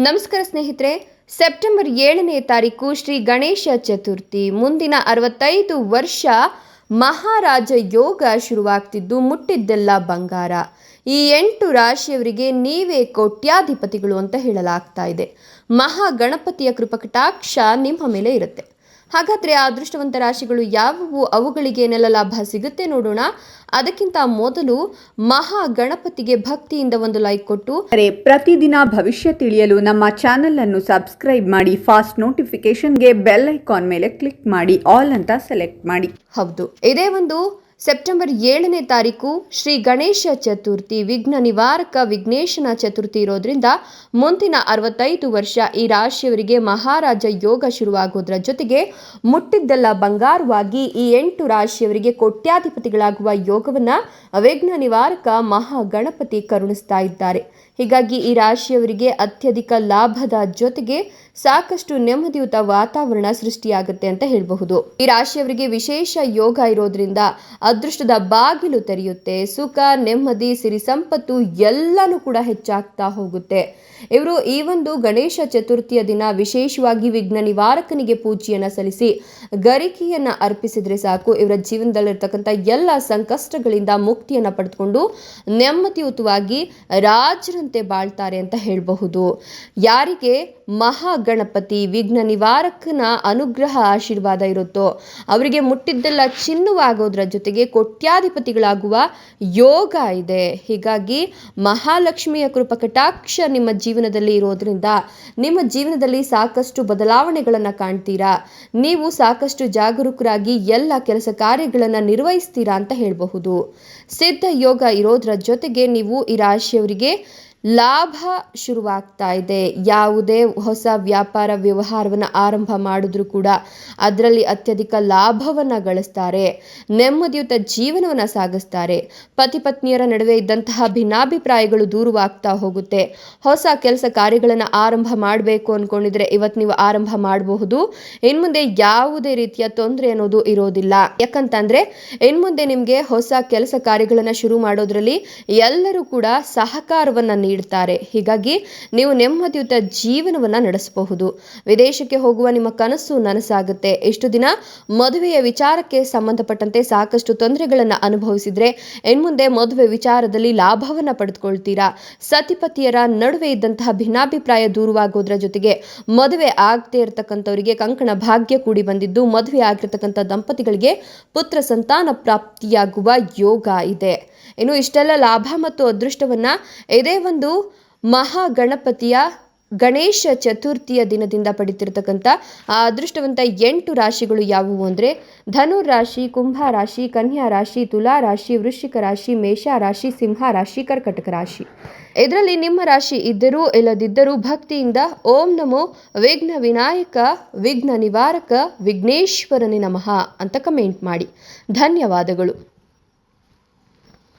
ನಮಸ್ಕಾರ ಸ್ನೇಹಿತರೆ, ಸೆಪ್ಟೆಂಬರ್ ಏಳನೇ ತಾರೀಕು ಶ್ರೀ ಗಣೇಶ ಚತುರ್ಥಿ. ಮುಂದಿನ ಅರವತ್ತೈದು ವರ್ಷ ಮಹಾರಾಜ ಯೋಗ ಶುರುವಾಗ್ತಿದ್ದು, ಮುಟ್ಟಿದ್ದೆಲ್ಲ ಬಂಗಾರ. ಈ ಎಂಟು ರಾಶಿಯವರಿಗೆ ನೀವೇ ಕೋಟ್ಯಾಧಿಪತಿಗಳು ಅಂತ ಹೇಳಲಾಗ್ತಾ ಇದೆ. ಮಹಾಗಣಪತಿಯ ಕೃಪಕಟಾಕ್ಷ ನಿಮ್ಮ ಮೇಲೆ ಇರುತ್ತೆ. ಹಾಗಾದರೆ ಆ ಅದೃಷ್ಟವಂತ ರಾಶಿಗಳು ಯಾವುವು? ಅವುಗಳಿಗೆ ಏನೆಲ್ಲ ಲಾಭ ಸಿಗುತ್ತೆ ನೋಡೋಣ. ಅದಕ್ಕಿಂತ ಮೊದಲು ಮಹಾ ಗಣಪತಿಗೆ ಭಕ್ತಿಯಿಂದ ಒಂದು ಲೈಕ್ ಕೊಟ್ಟು. ಅರೆ ಪ್ರತಿದಿನ ಭವಿಷ್ಯ ತಿಳಿಯಲು ನಮ್ಮ ಚಾನೆಲ್ ಅನ್ನು ಸಬ್ಸ್ಕ್ರೈಬ್ ಮಾಡಿ ಫಾಸ್ಟ್ ನೋಟಿಫಿಕೇಶನ್ಗೆ ಬೆಲ್ ಐಕಾನ್ ಮೇಲೆ ಕ್ಲಿಕ್ ಮಾಡಿ ಆಲ್ ಅಂತ ಸೆಲೆಕ್ಟ್ ಮಾಡಿ. ಹೌದು. ಇದೇ ಒಂದು ಸೆಪ್ಟೆಂಬರ್ ಏಳನೇ ತಾರೀಕು ಶ್ರೀ ಗಣೇಶ ಚತುರ್ಥಿ, ವಿಘ್ನ ನಿವಾರಕ ವಿಘ್ನೇಶನ ಚತುರ್ಥಿ ಇರೋದ್ರಿಂದ ಮುಂದಿನ ಅರವತ್ತೈದು ವರ್ಷ ಈ ರಾಶಿಯವರಿಗೆ ಮಹಾರಾಜ ಯೋಗ ಶುರುವಾಗೋದ್ರ ಜೊತೆಗೆ ಮುಟ್ಟಿದ್ದೆಲ್ಲ ಬಂಗಾರವಾಗಿ ಈ ಎಂಟು ರಾಶಿಯವರಿಗೆ ಕೋಟ್ಯಾಧಿಪತಿಗಳಾಗುವ ಯೋಗವನ್ನು ವಿಘ್ನ ನಿವಾರಕ ಮಹಾ ಗಣಪತಿ ಕರುಣಿಸ್ತಾ ಇದ್ದಾರೆ. ಹೀಗಾಗಿ ಈ ರಾಶಿಯವರಿಗೆ ಅತ್ಯಧಿಕ ಲಾಭದ ಜೊತೆಗೆ ಸಾಕಷ್ಟು ನೆಮ್ಮದಿಯುತ ವಾತಾವರಣ ಸೃಷ್ಟಿಯಾಗುತ್ತೆ ಅಂತ ಹೇಳಬಹುದು. ಈ ರಾಶಿಯವರಿಗೆ ವಿಶೇಷ ಯೋಗ ಇರೋದ್ರಿಂದ ಅದೃಷ್ಟದ ಬಾಗಿಲು ತೆರೆಯುತ್ತೆ, ಸುಖ, ನೆಮ್ಮದಿ, ಸಿರಿ ಸಂಪತ್ತು ಎಲ್ಲನೂ ಕೂಡ ಹೆಚ್ಚಾಗ್ತಾ ಹೋಗುತ್ತೆ. ಇವರು ಈ ಒಂದು ಗಣೇಶ ಚತುರ್ಥಿಯ ದಿನ ವಿಶೇಷವಾಗಿ ವಿಘ್ನ ನಿವಾರಕನಿಗೆ ಪೂಜೆಯನ್ನ ಸಲ್ಲಿಸಿ ಗರಿಕೆಯನ್ನ ಅರ್ಪಿಸಿದ್ರೆ ಸಾಕು. ಇವರ ಜೀವನದಲ್ಲಿರ್ತಕ್ಕಂಥ ಎಲ್ಲ ಸಂಕಷ್ಟಗಳಿಂದ ಮುಕ್ತಿಯನ್ನ ಪಡೆದುಕೊಂಡು ನೆಮ್ಮದಿಯುತವಾಗಿ ರಾಜರಂತೆ ಬಾಳ್ತಾರೆ ಅಂತ ಹೇಳಬಹುದು. ಯಾರಿಗೆ ಮಹಾಗಣಪತಿ ವಿಘ್ನ ನಿವಾರಕನ ಅನುಗ್ರಹ ಆಶೀರ್ವಾದ ಇರುತ್ತೋ, ಅವರಿಗೆ ಮುಟ್ಟಿದ್ದೆಲ್ಲ ಚಿನ್ನವಾಗೋದ್ರ ಜೊತೆಗೆ ಕೋಟ್ಯಾಧಿಪತಿಗಳಾಗುವ ಯೋಗ ಇದೆ. ಹೀಗಾಗಿ ಮಹಾಲಕ್ಷ್ಮಿಯ ಕೃಪಕಟಾಕ್ಷ ನಿಮ್ಮ ಜೀವನದಲ್ಲಿ ಇರೋದ್ರಿಂದ ನಿಮ್ಮ ಜೀವನದಲ್ಲಿ ಸಾಕಷ್ಟು ಬದಲಾವಣೆಗಳನ್ನು ಕಾಣ್ತೀರಾ? ನೀವು ಸಾಕಷ್ಟು ಜಾಗರೂಕರಾಗಿ ಎಲ್ಲ ಕೆಲಸ ಕಾರ್ಯಗಳನ್ನು ನಿರ್ವಹಿಸ್ತೀರಾ ಅಂತ ಹೇಳಬಹುದು. ಸಿದ್ಧ ಯೋಗ ಇರೋದ್ರ ಜೊತೆಗೆ ನೀವು ಈ ರಾಶಿಯವರಿಗೆ ಲಾಭ ಶುರುವಾಗ್ತಾ ಇದೆ. ಯಾವುದೇ ಹೊಸ ವ್ಯಾಪಾರ ವ್ಯವಹಾರವನ್ನು ಆರಂಭ ಮಾಡಿದ್ರೂ ಕೂಡ ಅದರಲ್ಲಿ ಅತ್ಯಧಿಕ ಲಾಭವನ್ನು ಗಳಿಸ್ತಾರೆ. ನೆಮ್ಮದಿಯುತ ಜೀವನವನ್ನು ಸಾಗಿಸ್ತಾರೆ. ಪತಿ ಪತ್ನಿಯರ ನಡುವೆ ಇದ್ದಂತಹ ಭಿನ್ನಾಭಿಪ್ರಾಯಗಳು ದೂರವಾಗ್ತಾ ಹೋಗುತ್ತೆ. ಹೊಸ ಕೆಲಸ ಕಾರ್ಯಗಳನ್ನು ಆರಂಭ ಮಾಡಬೇಕು ಅಂದ್ಕೊಂಡಿದ್ರೆ ಇವತ್ತು ನೀವು ಆರಂಭ ಮಾಡಬಹುದು. ಇನ್ಮುಂದೆ ಯಾವುದೇ ರೀತಿಯ ತೊಂದರೆ ಅನ್ನೋದು ಇರೋದಿಲ್ಲ. ಯಾಕಂತಂದ್ರೆ, ಇನ್ಮುಂದೆ ನಿಮಗೆ ಹೊಸ ಕೆಲಸ ಕಾರ್ಯಗಳನ್ನು ಶುರು ಮಾಡೋದ್ರಲ್ಲಿ ಎಲ್ಲರೂ ಕೂಡ ಸಹಕಾರವನ್ನು ನೀಡ್ತಾರೆ ಹೀಗಾಗಿ ನೀವು ನೆಮ್ಮದಿಯುತ ಜೀವನವನ್ನು ನಡೆಸಬಹುದು. ವಿದೇಶಕ್ಕೆ ಹೋಗುವ ನಿಮ್ಮ ಕನಸು ನನಸಾಗುತ್ತೆ. ಇಷ್ಟು ದಿನ ಮದುವೆಯ ವಿಚಾರಕ್ಕೆ ಸಂಬಂಧಪಟ್ಟಂತೆ ಸಾಕಷ್ಟು ತೊಂದರೆಗಳನ್ನು ಅನುಭವಿಸಿದ್ರೆ ಇನ್ಮುಂದೆ ಮದುವೆ ವಿಚಾರದಲ್ಲಿ ಲಾಭವನ್ನು ಪಡೆದುಕೊಳ್ತೀರಾ? ಸತಿಪತಿಯರ ನಡುವೆ ಇದ್ದಂತಹ ಭಿನ್ನಾಭಿಪ್ರಾಯ ದೂರವಾಗೋದ್ರ ಜೊತೆಗೆ ಮದುವೆ ಆಗದೆ ಇರತಕ್ಕಂಥವರಿಗೆ ಕಂಕಣ ಭಾಗ್ಯ ಕೂಡಿ ಬಂದಿದ್ದು ಮದುವೆ ಆಗಿರ್ತಕ್ಕಂಥ ದಂಪತಿಗಳಿಗೆ ಪುತ್ರ ಸಂತಾನ ಪ್ರಾಪ್ತಿಯಾಗುವ ಯೋಗ ಇದೆ. ಇನ್ನು ಇಷ್ಟೆಲ್ಲ ಲಾಭ ಮತ್ತು ಅದೃಷ್ಟವನ್ನ ಇದೇ ಒಂದು ಮಹಾಗಣಪತಿಯ ಗಣೇಶ ಚತುರ್ಥಿಯ ದಿನದಿಂದ ಪಡಿತಿರ್ತಕ್ಕಂಥ ಆ, ಅದೃಷ್ಟವಂತ ಎಂಟು ರಾಶಿಗಳು ಯಾವುವು ಅಂದರೆ ಧನು ರಾಶಿ, ಕುಂಭ ರಾಶಿ, ಕನ್ಯಾ ರಾಶಿ, ತುಲಾ ರಾಶಿ, ವೃಶ್ಚಿಕ ರಾಶಿ, ಮೇಷ ರಾಶಿ, ಸಿಂಹ ರಾಶಿ, ಕರ್ಕಟಕ ರಾಶಿ. ಇದರಲ್ಲಿ ನಿಮ್ಮ ರಾಶಿ ಇದ್ದರೂ ಇಲ್ಲದಿದ್ದರೂ ಭಕ್ತಿಯಿಂದ ಓಂ ನಮೋ ವಿಘ್ನ ವಿನಾಯಕ, ವಿಘ್ನ ನಿವಾರಕ, ವಿಘ್ನೇಶ್ವರನೇ ನಮಃ ಅಂತ ಕಮೆಂಟ್ ಮಾಡಿ. ಧನ್ಯವಾದಗಳು.